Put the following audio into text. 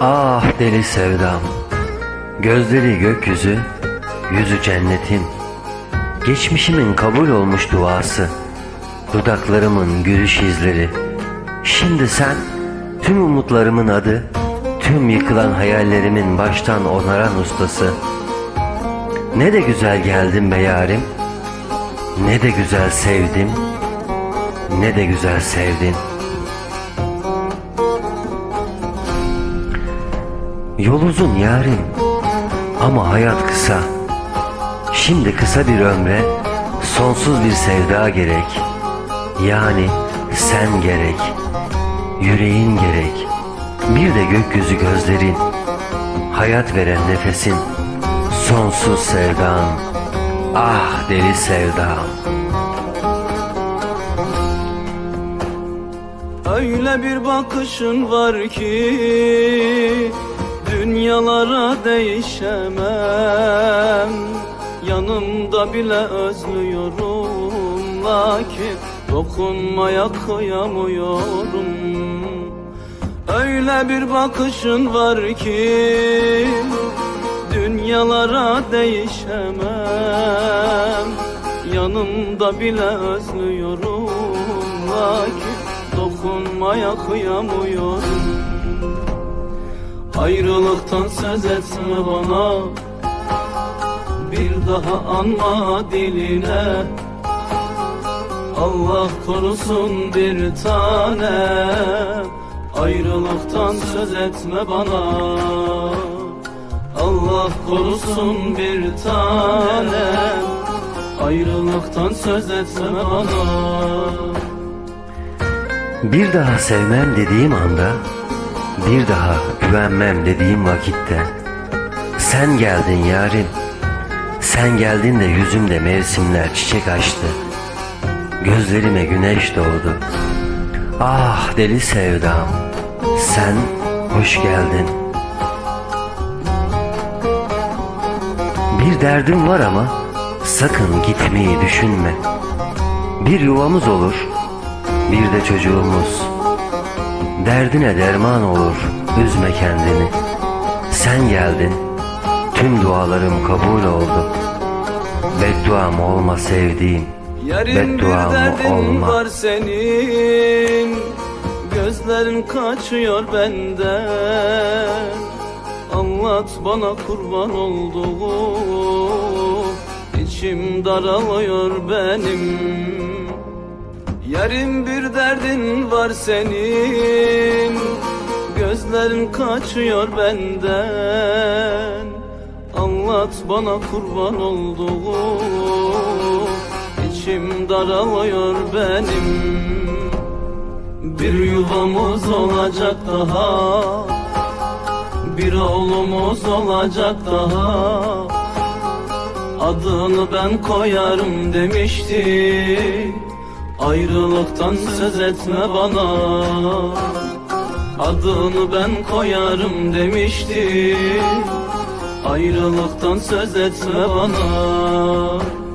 Ah deli sevdam Gözleri gökyüzü Yüzü cennetin. Geçmişimin kabul olmuş duası Dudaklarımın gülüş izleri. Şimdi sen Tüm umutlarımın adı Tüm yıkılan hayallerimin baştan onaran ustası. Ne de güzel geldin be yarim Ne de güzel sevdim Ne de güzel sevdin Yol uzun yarim ama hayat kısa. Şimdi kısa bir ömre sonsuz bir sevda gerek. Yani sen gerek, yüreğin gerek. Bir de gökyüzü gözlerin, hayat veren nefesin, sonsuz sevdan. Ah deli sevdam. Öyle bir bakışın var ki Dünyalara değişemem. Yanımda bile özlüyorum. Lakin dokunmaya kıyamıyorum Öyle bir bakışın var ki Dünyalara değişemem. Yanımda bile özlüyorum. Lakin dokunmaya kıyamıyorum Ayrılıktan söz etme bana. Bir daha anma diline. Allah korusun bir tane. Ayrılıktan söz etme bana. Allah korusun bir tane. Ayrılıktan söz etme bana. Bir daha sevmem dediğim anda, bir daha güvenmem dediğim vakitte, sen geldin yarim, sen geldin de yüzümde mevsimler çiçek açtı, gözlerime güneş doğdu. Ah deli sevdam, sen hoş geldin. Bir derdim var ama sakın gitmeyi düşünme. Bir yuvamız olur, bir de çocuğumuz. Derdine derman olur, üzme kendini. Sen geldin, tüm dualarım kabul oldu. Bedduam olma sevdiğim, Yarın bedduam olma. var senin Gözlerin kaçıyor benden Anlat bana kurban olduğum İçim daralıyor benim Yarın bir derdin var senin. Gözlerin kaçıyor benden. Anlat bana kurban olduğum. İçim daralıyor benim. Bir yuvamız olacak daha. Bir oğlumuz olacak daha. Adını ben koyarım demişti Ayrılıktan söz etme bana. Adını ben koyarım demişti. Ayrılıktan söz etme bana